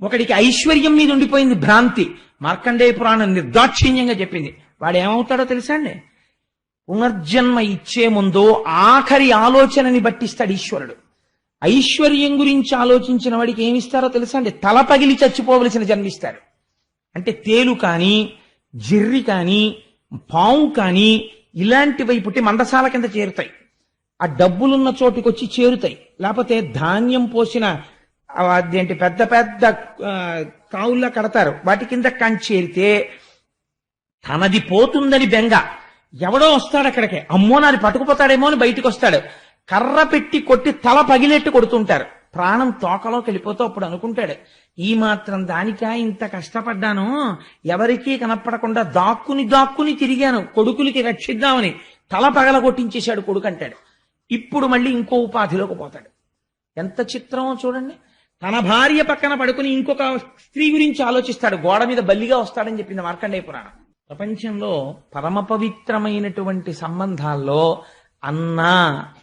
ఒకడికి ఐశ్వర్యం మీద ఉండిపోయింది భ్రాంతి. మార్కండేయ పురాణం నిర్దాక్షిణ్యంగా చెప్పింది. వాడు ఏమవుతాడో తెలుసా అండి? పునర్జన్మ ఇచ్చే ముందు ఆఖరి ఆలోచనని బట్టిస్తాడు ఈశ్వరుడు. ఐశ్వర్యం గురించి ఆలోచించిన వాడికి ఏమిస్తారో తెలుసా అండి? తల పగిలి చచ్చిపోవలసిన జన్మిస్తారు. అంటే తేలు కానీ జిర్రి కానీ పాము కానీ ఇలాంటి పుట్టి మందసాల కింద చేరుతాయి. ఆ డబ్బులున్న చోటుకొచ్చి చేరుతాయి. లేకపోతే ధాన్యం పోసిన అదేంటి పెద్ద పెద్ద కావుల్లో కడతారు. వాటి కింద కంచేరితే చేరితే తనది పోతుందని బెంగ. ఎవడో వస్తాడు అక్కడికి. అమ్మో నాది పట్టుకుపోతాడేమో అని బయటికి వస్తాడు కర్ర పెట్టి కొట్టి తల పగిలెట్టు కొడుతుంటారు. ప్రాణం తోకలోకి వెళ్ళిపోతూ అప్పుడు అనుకుంటాడు. ఈ మాత్రం దానికా ఇంత కష్టపడ్డాను? ఎవరికీ కనపడకుండా దాక్కుని దాక్కుని తిరిగాను. కొడుకులకి రక్షిద్దామని తల పగల కొట్టించేశాడు కొడుకు అంటాడు. ఇప్పుడు మళ్ళీ ఇంకో ఉపాధిలోకి పోతాడు. ఎంత చిత్రమో చూడండి. తన భార్య పక్కన పడుకుని ఇంకొక స్త్రీ గురించి ఆలోచిస్తాడు. గోడ మీద బల్లిగా వస్తాడని చెప్పింది మార్కండేయ పురాణం. ప్రపంచంలో పరమ పవిత్రమైనటువంటి సంబంధాల్లో అన్న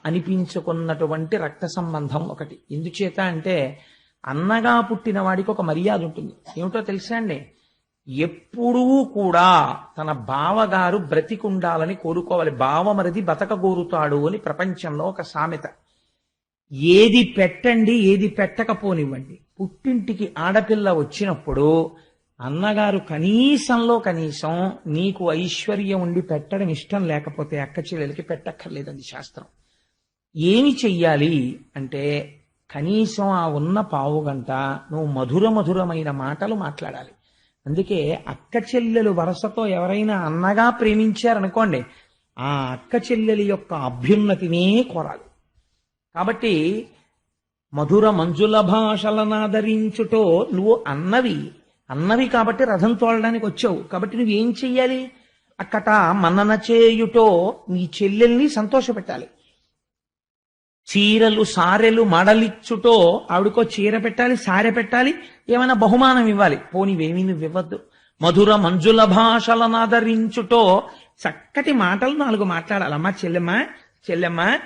అనిపించుకున్నటువంటి రక్త సంబంధం ఒకటి. ఎందుచేత అంటే అన్నగా పుట్టిన వాడికి ఒక మర్యాద ఉంటుంది. ఏమిటో తెలుసా అండి? ఎప్పుడూ కూడా తన బావగారు బ్రతికుండాలని కోరుకోవాలి. బావమరిది బతకగోరుతాడు అని ప్రపంచంలో ఒక సామెత. ఏది పెట్టండి ఏది పెట్టకపోనివ్వండి. పుట్టింటికి ఆడపిల్ల వచ్చినప్పుడు అన్నగారు కనీసంలో కనీసం నీకు ఐశ్వర్యం ఉండి పెట్టడం ఇష్టం లేకపోతే అక్క చెల్లెలకి పెట్టక్కర్లేదండి శాస్త్రం. ఏమి చెయ్యాలి అంటే కనీసం ఆ ఉన్న పావు గంట నువ్వు మధుర మధురమైన మాటలు మాట్లాడాలి. అందుకే అక్క చెల్లెలు వరసతో ఎవరైనా అన్నగా ప్రేమించారనుకోండి ఆ అక్క చెల్లెలి యొక్క అభ్యున్నతినే కోరాలి. కాబట్టి మధుర మంజుల భాషలనాదరించుటో నువ్వు అన్నవి. అన్నవి కాబట్టి రథం తోలడానికి వచ్చావు. కాబట్టి నువ్వేం చెయ్యాలి? అక్కట మన్నన చేయుటో నీ చెల్లెల్ని సంతోషపెట్టాలి. చీరలు సారెలు మడలిచ్చుటో ఆవిడకో చీర పెట్టాలి సారె పెట్టాలి ఏమైనా బహుమానం ఇవ్వాలి. పోనీవేమీ నువ్వు ఇవ్వద్దు మధుర మంజుల భాషలనాదరించుటో చక్కటి మాటలు నాలుగు మాట్లాడాలి అమ్మా చెల్లెమ్మ చెల్లెమ్మ.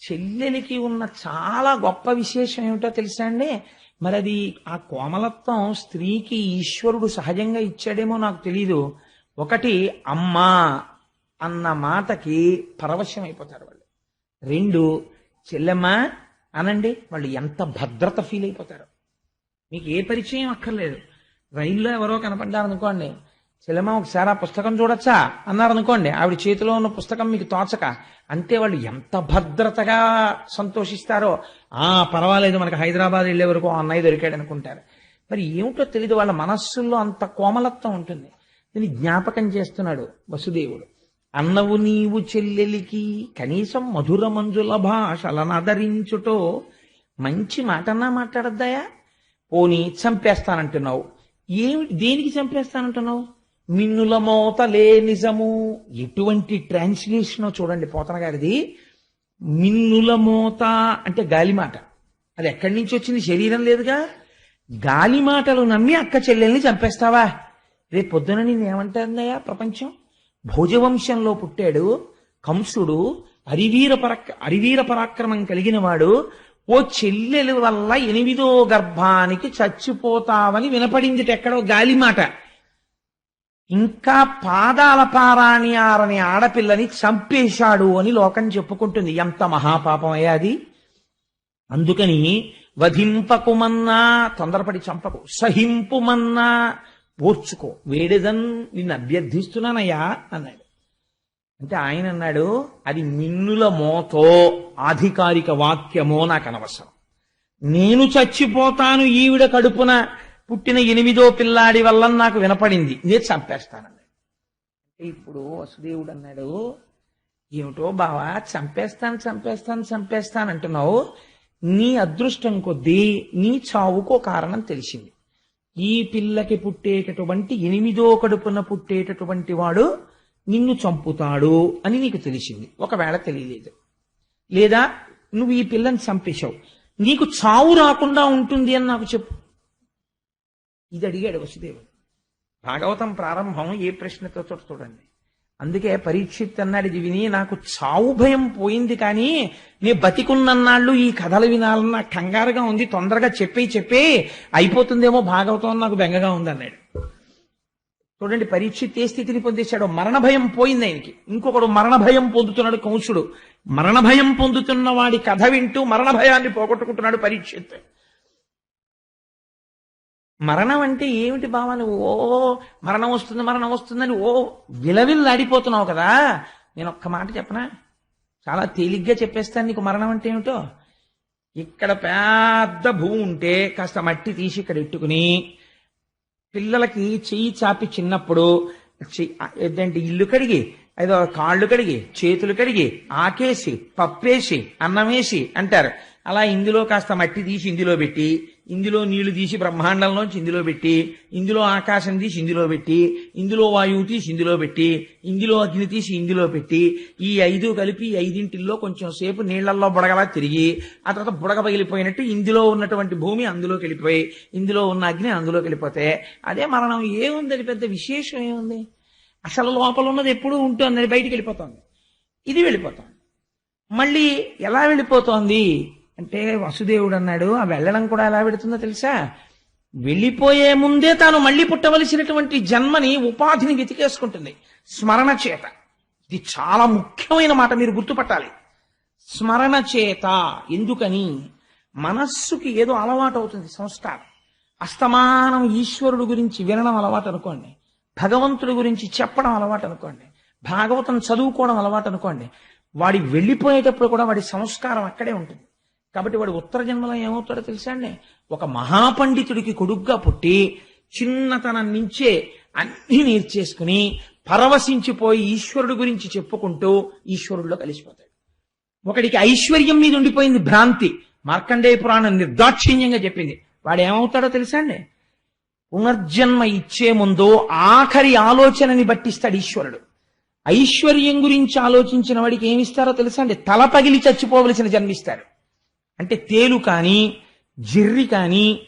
చెల్లెలికి ఉన్న చాలా గొప్ప విశేషం ఏమిటో తెలుసా అండి? మరి అది ఆ కోమలత్వం స్త్రీకి ఈశ్వరుడు సహజంగా ఇచ్చాడేమో నాకు తెలీదు. ఒకటి అమ్మా అన్న మాటకి పరవశం అయిపోతారు వాళ్ళు. రెండు చెల్లెమ్మ అనండి వాళ్ళు ఎంత భద్రత ఫీల్ అయిపోతారు మీకు ఏ పరిచయం అక్కర్లేదు. రైల్లో ఎవరో కనపడ్డారనుకోండి చెల్లెమ్మ ఒకసారి ఆ పుస్తకం చూడొచ్చా? అన్నారనుకోండి ఆవిడ చేతిలో ఉన్న పుస్తకం మీకు తోచక అంతే వాళ్ళు ఎంత భద్రతగా సంతోషిస్తారో. ఆ పర్వాలేదు మనకి హైదరాబాద్ వెళ్ళే వరకు అన్నయ్య దొరికాడు అనుకుంటారు మరి ఏమిటో తెలియదు వాళ్ళ మనస్సుల్లో అంత కోమలత్వం ఉంటుంది. దీన్ని జ్ఞాపకం చేస్తున్నాడు వసుదేవుడు. అన్నవు నీవు చెల్లెలికి కనీసం మధుర మంజుల భాషలనదరించుటో మంచి మాటన్నా మాట్లాడద్దాయా? పోనీ చంపేస్తానంటున్నావు. ఏమి దేనికి చంపేస్తానంటున్నావు? మిన్నుల మోతలే నిజము ఎటువంటి ట్రాన్స్లేషన్ చూడండి పోతన గారిది. మిన్నుల మోత అంటే గాలిమాట. అది ఎక్కడి నుంచి వచ్చింది? శరీరం లేదుగా? గాలి మాటలు నమ్మి అక్క చెల్లెల్ని చంపేస్తావా? రేపు పొద్దున నేను ఏమంటారన్నయ్యా ప్రపంచం? భోజవంశంలో పుట్టాడు. కంసుడు అరివీర పరక్ అరివీర పరాక్రమం కలిగిన వాడు ఓ చెల్లెల వల్ల ఎనిమిదో గర్భానికి చచ్చిపోతావని వినపడింది ఎక్కడో గాలి మాట ఇంకా పాదాల పారాణ్యారని ఆడపిల్లని చంపేశాడు అని లోకం చెప్పుకుంటుంది. ఎంత మహాపాపమయ్యా అది? అందుకని వధింపకుమన్నా తొందరపడి చంపకు. సహింపుమన్నా ఓర్చుకో వేడిదన్ నిన్ను అభ్యర్థిస్తున్నానయ్యా అన్నాడు. అంటే ఆయన అన్నాడు అది మిన్నుల మోతో ఆధికారిక వాక్యమో నాకు అనవసరం. నేను చచ్చిపోతాను ఈవిడ కడుపున. పుట్టిన ఎనిమిదో పిల్లాడి వల్ల నాకు వినపడింది. నేను చంపేస్తానన్నాడు అంటే ఇప్పుడు వసుదేవుడు అన్నాడు ఏమిటో బావా చంపేస్తాను చంపేస్తాను చంపేస్తాను అంటున్నావు. నీ అదృష్టం కొద్దీ నీ చావుకో కారణం తెలిసింది. ఈ పిల్లకి పుట్టేటటువంటి ఎనిమిదో కడుపున పుట్టేటటువంటి వాడు నిన్ను చంపుతాడు అని నీకు తెలిసింది. ఒకవేళ తెలియలేదు. లేదా నువ్వు ఈ పిల్లని చంపేశావు. నీకు చావు రాకుండా ఉంటుంది అని నాకు చెప్పు. ఇది అడిగాడు వసుదేవుడు. భాగవతం ప్రారంభం ఏ ప్రశ్నతో చోట చూడండి. అందుకే పరీక్షిత్ అన్నాడు ఇది విని నాకు చావు భయం పోయింది కానీ నీ బతికున్నన్నాళ్ళు ఈ కథలు వినాలన్న నాకు కంగారుగా ఉంది తొందరగా చెప్పి చెప్పి అయిపోతుందేమో భాగవతం నాకు బెంగగా ఉంది అన్నాడు చూడండి పరీక్షిత్ ఏ స్థితిని పొందేశాడు మరణ భయం పోయింది ఆయనకి. ఇంకొకడు మరణ భయం పొందుతున్నాడు కంసుడు. మరణ భయం పొందుతున్న వాడి కథ వింటూ మరణ భయాన్ని పోగొట్టుకుంటున్నాడు పరీక్షిత్. మరణం అంటే ఏమిటి భావాలు ఓ మరణం వస్తుంది మరణం వస్తుందని ఓ విలవిల్లాడిపోతున్నావు కదా. నేను ఒక్క మాట చెప్పనా? చాలా తేలిగ్గా చెప్పేస్తాను నీకు మరణం అంటే ఏమిటో. ఇక్కడ పెద్ద భూమి ఉంటే కాస్త మట్టి తీసి ఇక్కడ ఇట్టుకుని పిల్లలకి చెయ్యి చాపి చిన్నప్పుడు ఏంటంటే ఇల్లు కడిగి ఏదో కాళ్ళు కడిగి చేతులు కడిగి ఆకేసి పప్పేసి వేసి అంటారు. అలా ఇందులో కాస్త మట్టి తీసి ఇందులో పెట్టి ఇందులో నీళ్ళు తీసి బ్రహ్మాండంలోంచి ఇందులో పెట్టి ఇందులో ఆకాశం తీసి ఇందులో పెట్టి ఇందులో వాయువు తీసి ఇందులో పెట్టి ఇందులో అగ్ని తీసి ఇందులో పెట్టి ఈ ఐదు కలిపి ఐదింటిల్లో కొంచెం సేపు నీళ్ళలో బుడగలా తిరిగి ఆ తర్వాత బుడగ పగిలిపోయినట్టు ఇందులో ఉన్నటువంటి భూమి అందులోకి వెళ్ళిపోయి ఇందులో ఉన్న అగ్ని అందులోకి వెళ్ళిపోతే అదే మరణం ఏముంది అది పెద్ద విశేషం ఏముంది? అసలు లోపల ఉన్నది ఎప్పుడూ ఉంటుంది బయటికి వెళ్ళిపోతుంది. ఇది వెళ్ళిపోతుంది. మళ్ళీ ఎలా వెళ్ళిపోతోంది? అంటే వసుదేవుడు అన్నాడు ఆ వెళ్ళడం కూడా ఎలా పెడుతుందో తెలుసా? వెళ్ళిపోయే ముందే తాను మళ్ళీ పుట్టవలసినటువంటి జన్మని ఉపాధిని వెతికేసుకుంటుంది. స్మరణ చేత ఇది చాలా ముఖ్యమైన మాట మీరు గుర్తుపట్టాలి. స్మరణ చేత ఎందుకని? మనస్సుకి ఏదో అలవాటు అవుతుంది సంస్కారం. అస్తమానం ఈశ్వరుడు గురించి వినడం అలవాటు అనుకోండి. భగవంతుడి గురించి చెప్పడం అలవాటు అనుకోండి. భాగవతం చదువుకోవడం అలవాటు అనుకోండి. వాడి వెళ్ళిపోయేటప్పుడు కూడా వాడి సంస్కారం అక్కడే ఉంటుంది. కాబట్టి వాడు ఉత్తర జన్మలో ఏమవుతాడో తెలుసా అండి? ఒక మహాపండితుడికి కొడుగ్గా పుట్టి చిన్నతనం నుంచే అన్ని నేర్చేసుకుని పరవశించిపోయి ఈశ్వరుడు గురించి చెప్పుకుంటూ ఈశ్వరుడిలో కలిసిపోతాడు. ఒకడికి ఐశ్వర్యం మీద ఉండిపోయింది భ్రాంతి. మార్కండేయ పురాణం నిర్దాక్షిణ్యంగా చెప్పింది. వాడు ఏమవుతాడో తెలుసా అండి? పునర్జన్మ ఇచ్చే ముందు ఆఖరి ఆలోచనని బట్టిస్తాడు ఈశ్వరుడు. ఐశ్వర్యం గురించి ఆలోచించిన వాడికి ఏమిస్తారో తెలుసా అండి? తల పగిలి చచ్చిపోవలసిన జన్మిస్తారు అంటే తేలు కానీ జిర్రి కానీ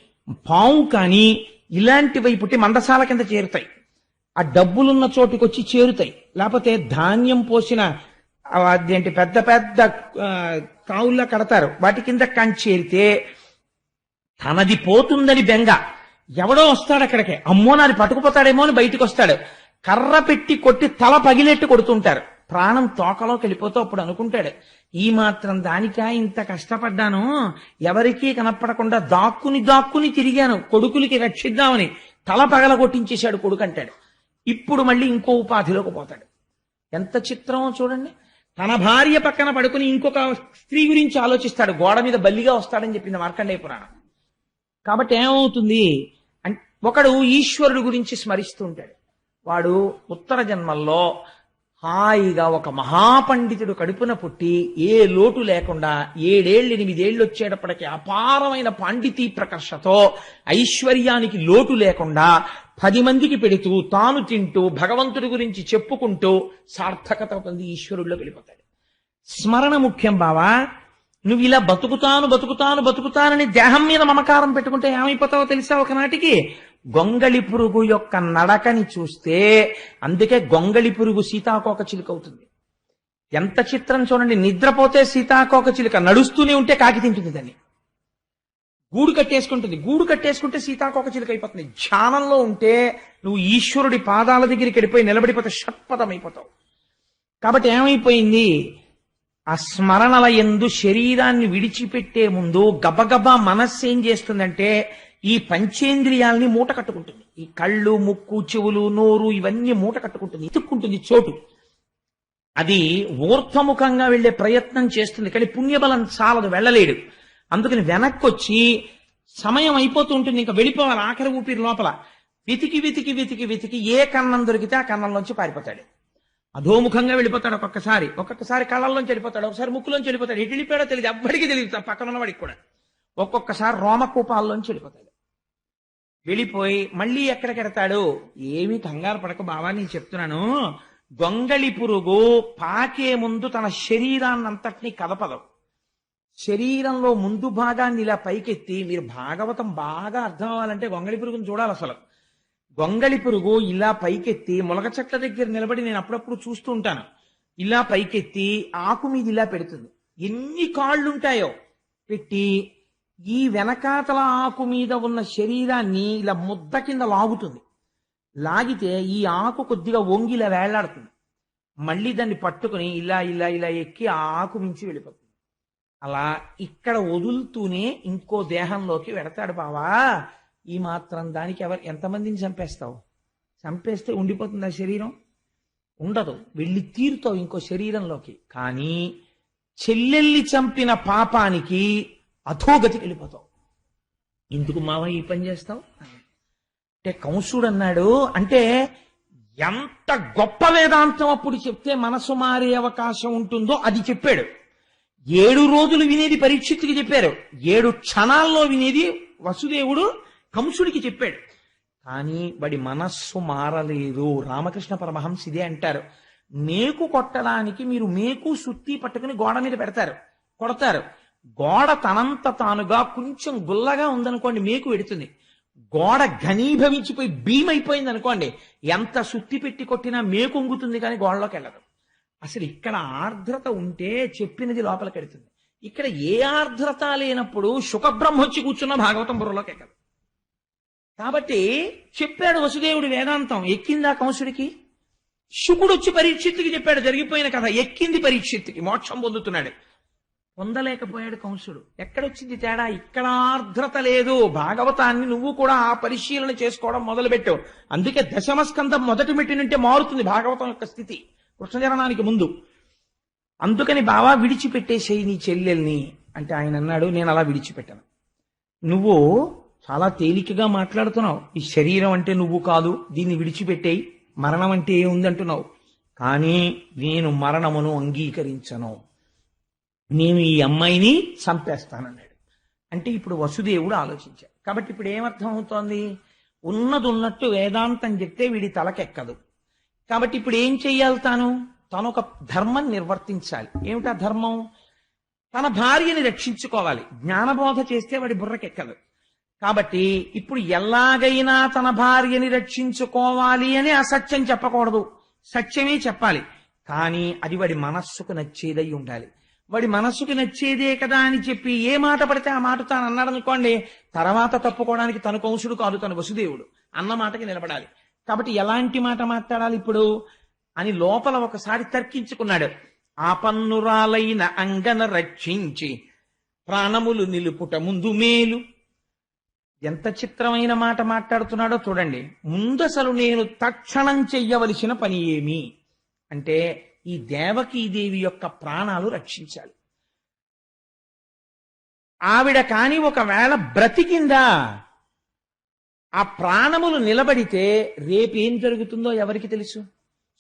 పాము కానీ ఇలాంటి పుట్టి మందసాల కింద చేరుతాయి. ఆ డబ్బులున్న చోటుకి వచ్చి చేరుతాయి. లేకపోతే ధాన్యం పోసిన అదేంటి పెద్ద పెద్ద కావుల్లో కావుల్లా కడతారు. వాటి కింద కంచి చేరితే తనది పోతుందని బెంగ. ఎవడో వస్తాడు అక్కడికి. అమ్మో నాది పట్టుకుపోతాడేమో అని బయటికి వస్తాడు కర్ర పెట్టి కొట్టి తల పగిలేట్టు కొడుతుంటారు. ప్రాణం తోకలోకి వెళ్ళిపోతూ అప్పుడు అనుకుంటాడు ఈ మాత్రం దానికా ఇంత కష్టపడ్డాను ఎవరికీ కనపడకుండా దాక్కుని దాక్కుని తిరిగాను కొడుకులకి రక్షిద్దామని తల పగల కొట్టించేశాడు కొడుకు అంటాడు. ఇప్పుడు మళ్ళీ ఇంకో ఉపాధిలోకి పోతాడు. ఎంత చిత్రమో చూడండి. తన భార్య పక్కన పడుకుని ఇంకొక స్త్రీ గురించి ఆలోచిస్తాడు గోడ మీద బల్లిగా వస్తాడని చెప్పింది మార్కండేయ పురాణం. కాబట్టి ఏమవుతుంది? ఒకడు ఈశ్వరుడు గురించి స్మరిస్తూ ఉంటాడు. వాడు ఉత్తర జన్మల్లో హాయిగా ఒక మహాపండితుడు కడుపున పుట్టి ఏ లోటు లేకుండా ఏడేళ్ళు ఎనిమిదేళ్ళు వచ్చేటప్పటికి అపారమైన పాండితీ ప్రకర్షతో ఐశ్వర్యానికి లోటు లేకుండా పది మందికి పెడుతూ తాను తింటూ భగవంతుడి గురించి చెప్పుకుంటూ సార్థకత పొంది ఈశ్వరుల్లో వెళ్ళిపోతాడు. స్మరణ ముఖ్యం బావా. నువ్వు ఇలా బతుకుతాను బతుకుతాను బతుకుతానని దేహం మీద మమకారం పెట్టుకుంటే ఏమైపోతావో తెలుసా ఒకనాటికి? గొంగళి పురుగు యొక్క నడకని చూస్తే అందుకే గొంగళి పురుగు సీతాకోక చిలుక అవుతుంది. ఎంత చిత్రం చూడండి నిద్రపోతే సీతాకోక చిలుక నడుస్తూనే ఉంటే కాకి తింటుంది దాన్ని. గూడు కట్టేసుకుంటుంది గూడు కట్టేసుకుంటే సీతాకోక చిలుక అయిపోతుంది. ధ్యానంలో ఉంటే నువ్వు ఈశ్వరుడి పాదాల దగ్గరికి వెళ్ళిపోయి నిలబడిపోతే షట్పదం అయిపోతావు కాబట్టి ఏమైపోయింది? ఆ స్మరణల ఎందు శరీరాన్ని విడిచిపెట్టే ముందు గబగబా మనస్సు ఏం చేస్తుందంటే ఈ పంచేంద్రియాల్ని మూట కట్టుకుంటుంది. ఈ కళ్ళు ముక్కు చెవులు నోరు ఇవన్నీ మూట కట్టుకుంటుంది ఇతుక్కుంటుంది చోటు. అది ఊర్ధ్వముఖంగా వెళ్ళే ప్రయత్నం చేస్తుంది కానీ పుణ్యబలం చాలదు వెళ్ళలేడు. అందుకని వెనక్కి వచ్చి సమయం అయిపోతూ ఉంటుంది ఇంకా వెళ్ళిపోవాలి ఆఖరి ఊపిరి లోపల. వెతికి వెతికి వెతికి వెతికి ఏ కన్నం దొరికితే ఆ కన్నంలోంచి పారిపోతాడు. అధోముఖంగా వెళ్ళిపోతాడు ఒక్కొక్కసారి. ఒక్కొక్కసారి కళ్ళల్లోంచి వెళ్ళిపోతాడు ఒకసారి ముక్కులోంచి వెళ్ళిపోతాడు. ఎటు వెళ్ళిపోయాడో తెలియదు ఎవ్వడికి తెలియదు పక్కన ఉన్నవాడికి కూడా. ఒక్కొక్కసారి రోమకూపాల్లోంచి వెళ్ళిపోతాడు. వెళ్ళిపోయి మళ్ళీ ఎక్కడికి ఎడతాడు ఏమీ కంగారు పడక బావా నేను చెప్తున్నాను. గొంగళి పురుగు పాకే ముందు తన శరీరాన్నంతటినీ కదపదు. శరీరంలో ముందు భాగాన్ని ఇలా పైకెత్తి మీరు భాగవతం బాగా అర్థం అవ్వాలంటే గొంగళి పురుగుని చూడాలి అసలు. గొంగళి పురుగు ఇలా పైకెత్తి ములగ చెట్ల దగ్గర నిలబడి నేను అప్పుడప్పుడు చూస్తూ ఉంటాను. ఇలా పైకెత్తి ఆకు మీద ఇలా పెడుతుంది. ఎన్ని కాళ్ళు ఉంటాయో పెట్టి ఈ వెనకాతల ఆకు మీద ఉన్న శరీరాన్ని ఇలా ముద్ద కింద లాగుతుంది. లాగితే ఈ ఆకు కొద్దిగా వంగి ఇలా వేళ్ళాడుతుంది మళ్ళీ దాన్ని పట్టుకుని ఇలా ఇలా ఇలా ఎక్కి ఆ ఆకు మించి వెళ్ళిపోతుంది. అలా ఇక్కడ వదులుతూనే ఇంకో దేహంలోకి వెడతాడు బావా. ఈ మాత్రం దానికి ఎవరు ఎంతమందిని చంపేస్తావు? చంపేస్తే ఉండిపోతుంది ఆ శరీరం? ఉండదు. వెళ్ళి తీరుతావు ఇంకో శరీరంలోకి. కానీ చెల్లెల్లి చంపిన పాపానికి అధోగతికి వెళ్ళిపోతావు. ఎందుకు మావ ఈ పని చేస్తావు? అంటే కంసుడు అన్నాడు అంటే ఎంత గొప్ప వేదాంతం అప్పుడు చెప్తే మనసు మారే అవకాశం ఉంటుందో అది చెప్పాడు. ఏడు రోజులు వినేది పరీక్షిత్తుకి చెప్పారు. ఏడు క్షణాల్లో వినేది వసుదేవుడు కంసుడికి చెప్పాడు. కానీ వాడి మనస్సు మారలేదు. రామకృష్ణ పరమహంస ఇదే అంటారు. మేకు కొట్టడానికి మీరు మేకు సుత్తి పట్టుకుని గోడ మీద పెడతారు. కొడతారు. గోడ తనంత తానుగా కొంచెం గుల్లగా ఉందనుకోండి మేకు పెడుతుంది గోడ ఘనీభవించిపోయి భీమైపోయింది అనుకోండి ఎంత సుత్తి పెట్టి కొట్టినా మేకు ఉంగుతుంది కానీ గోడలోకి వెళ్ళదు. అసలు ఇక్కడ ఆర్ద్రత ఉంటే చెప్పినది లోపలికి వెడుతుంది. ఇక్కడ ఏ ఆర్ద్రత లేనప్పుడు సుఖబ్రహ్మ వచ్చి కూర్చున్న భాగవతం బుర్రలోకి ఎక్కదు. కాబట్టి చెప్పాడు వసుదేవుడు వేదాంతం ఎక్కిందా కంసుడికి శుకుడు వచ్చి పరీక్షిత్తుకి చెప్పాడు జరిగిపోయిన కథ ఎక్కింది పరీక్షిత్తుకి మోక్షం పొందుతున్నాడు. పొందలేకపోయాడు కంసుడు. ఎక్కడొచ్చింది తేడా? ఇక్కడ ఆర్ద్రత లేదు. భాగవతాన్ని నువ్వు కూడా ఆ పరిశీలన చేసుకోవడం మొదలుపెట్టావు. అందుకే దశమస్కందం మొదటి మెట్టి నుంటే మారుతుంది భాగవతం యొక్క స్థితి. కృష్ణచరణానికి ముందు. అందుకని బావా విడిచిపెట్టేసేయి నీ చెల్లెల్ని అంటే ఆయన అన్నాడు నేను అలా విడిచిపెట్టాను. నువ్వు చాలా తేలికగా మాట్లాడుతున్నావు. ఈ శరీరం అంటే నువ్వు కాదు దీన్ని విడిచిపెట్టేయి. మరణం అంటే ఏముంది అంటున్నావు? కానీ నేను మరణమును అంగీకరించను. నేను ఈ అమ్మాయిని చంపేస్తానన్నాడు. అంటే ఇప్పుడు వసుదేవుడు ఆలోచించాడు. కాబట్టి ఇప్పుడు ఏమర్థం అవుతోంది ఉన్నది ఉన్నట్టు వేదాంతం చెప్తే వీడి తలకెక్కదు. కాబట్టి ఇప్పుడు ఏం చెయ్యాలి తాను? తను ఒక ధర్మం నిర్వర్తించాలి. ఏమిటా ధర్మం? తన భార్యని రక్షించుకోవాలి. జ్ఞానబోధ చేస్తే వాడి బుర్రకెక్కదు. కాబట్టి ఇప్పుడు ఎలాగైనా తన భార్యని రక్షించుకోవాలి అని అసత్యం చెప్పకూడదు. సత్యమే చెప్పాలి. కానీ అది వాడి మనస్సుకు నచ్చేదై ఉండాలి. వాడి మనస్సుకి నచ్చేదే కదా అని చెప్పి ఏ మాట పడితే ఆ మాట తాను అన్నాడు అనుకోండి తర్వాత తప్పుకోవడానికి తను కంసుడు కాదు తను వసుదేవుడు అన్న మాటకి నిలబడాలి. కాబట్టి ఎలాంటి మాట మాట్లాడాలి ఇప్పుడు? అని లోపల ఒకసారి తర్కించుకున్నాడు. ఆపన్నురాలైన అంగన రక్షించి ప్రాణములు నిలుపుట ముందు మేలు. ఎంత చిత్రమైన మాట మాట్లాడుతున్నాడో చూడండి. ముందసలు నేను తక్షణం చెయ్యవలసిన పని ఏమి? అంటే ఈ దేవకీదేవి యొక్క ప్రాణాలు రక్షించాలి. ఆవిడ కాని ఒకవేళ బ్రతికిందా ఆ ప్రాణములు నిలబడితే రేపేం జరుగుతుందో ఎవరికి తెలుసు?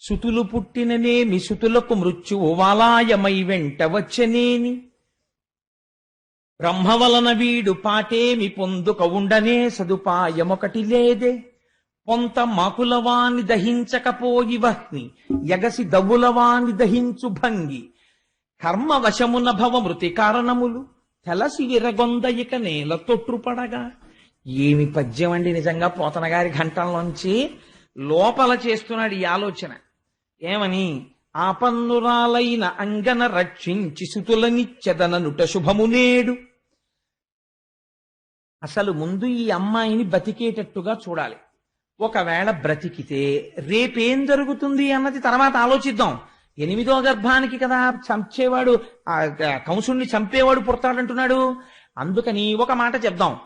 సుతులు పుట్టిననేమి సుతులకు మృత్యువు వాలాయమై వెంట వచ్చనేని బ్రహ్మవలన వీడు పాటేమి పొందుక ఉండనే సదుపాయమొకటి లేదే. కొంత మాకులవాని దహించకపోయి వహ్ని ఎగసి దవ్వులవాని దహించు భంగి. కర్మ వశమున భవ మృతి కారణములు తెలసి విరగొంద ఇక నేల తొట్టుపడగా. ఏమి పద్యం అండి నిజంగా పోతన గారి ఘంటంలోంచి లోపల చేస్తున్నాడు ఈ ఆలోచన. ఏమని? ఆపన్నురాలైన అంగన రక్షించి సుతులనిచ్చెదననుట శుభము నేడు. అసలు ముందు ఈ అమ్మాయిని బతికేటట్టుగా చూడాలి. ఒకవేళ బ్రతికితే రేపేం జరుగుతుంది అన్నది తర్వాత ఆలోచిద్దాం. ఎనిమిదో గర్భానికి కదా చంపేవాడు ఆ కంసుణ్ణి చంపేవాడు పుడతాడంటున్నాడు. అందుకని ఒక మాట చెప్దాం.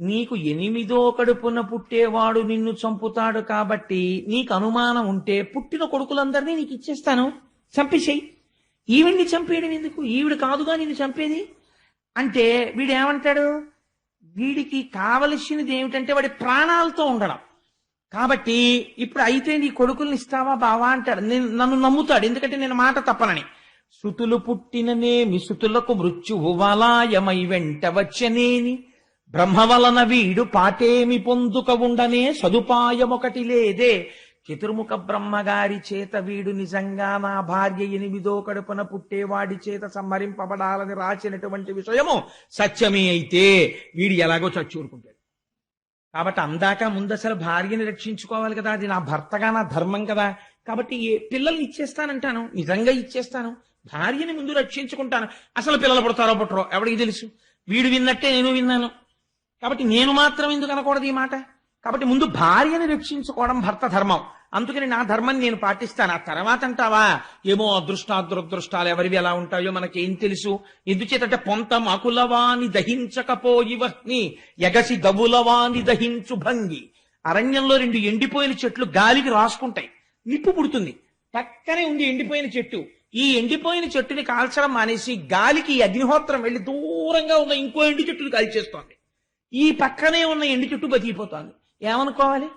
నీకు ఎనిమిదో కడుపున పుట్టేవాడు నిన్ను చంపుతాడు కాబట్టి నీకు అనుమానం ఉంటే పుట్టిన కొడుకులందరినీ నీకు ఇచ్చేస్తాను. చంపేసేయి. ఈవిడిని చంపేయడం ఎందుకు? ఈవిడ కాదుగా నిన్ను చంపేది? అంటే వీడు ఏమంటాడు వీడికి కావలసినది ఏమిటంటే వాడి ప్రాణాలతో ఉండడం. కాబట్టి ఇప్పుడు అయితే నీ కొడుకుల్ని ఇస్తావా బావా అంటాడు. నేను నన్ను నమ్ముతాడు. ఎందుకంటే నేను మాట తప్పనని. శృతులు పుట్టిననేమి సుతులకు మృత్యువు వలాయమై వెంట వచ్చనేని. బ్రహ్మవలన వీడు పాటేమి పొందుక ఉండనే సదుపాయమొకటి లేదే. చతుర్ముఖ బ్రహ్మగారి చేత వీడు నిజంగా నా భార్య ఎనిమిదో కడుపున పుట్టేవాడి చేత సంహరింపబడాలని రాసినటువంటి విషయము సత్యమే అయితే. వీడు ఎలాగో చచ్చూరుకుంటాడు కాబట్టి అందాక ముందు అసలు భార్యని రక్షించుకోవాలి కదా అది నా భర్తగా నా ధర్మం కదా. కాబట్టి ఏ పిల్లల్ని ఇచ్చేస్తానంటాను? నిజంగా ఇచ్చేస్తాను? భార్యని ముందు రక్షించుకుంటాను. అసలు పిల్లలు పుడతారో పుట్టరో ఎవడికి తెలుసు? వీడు విన్నట్టే నేను విన్నాను. కాబట్టి నేను మాత్రం ఎందుకు అనకూడదు ఈ మాట? కాబట్టి ముందు భార్యని రక్షించుకోవడం భర్త ధర్మం. అందుకని నా ధర్మం నేను పాటిస్తాను. ఆ తర్వాత అంటావా? ఏమో అదృష్టాదురదృష్టాలు ఎవరివి ఎలా ఉంటాయో మనకేం తెలుసు. ఎందుచేతంటే పొంత మాకులవాని దహించకపోయివహ్ని ఎగసి దవులవాని దహించు భంగి అరణ్యంలో రెండు ఎండిపోయిన చెట్లు గాలికి రాసుకుంటాయి. నిప్పు పుడుతుంది. పక్కనే ఉంది ఎండిపోయిన చెట్టు. ఈ ఎండిపోయిన చెట్టుని కాల్చడం మానేసి గాలికి అగ్నిహోత్రం వెళ్ళి దూరంగా ఉన్న ఇంకో ఎండి చెట్టుని కాల్చేస్తోంది. ఈ పక్కనే ఉన్న ఎండి చెట్టు బతికిపోతోంది. ఏమనుకోవాలి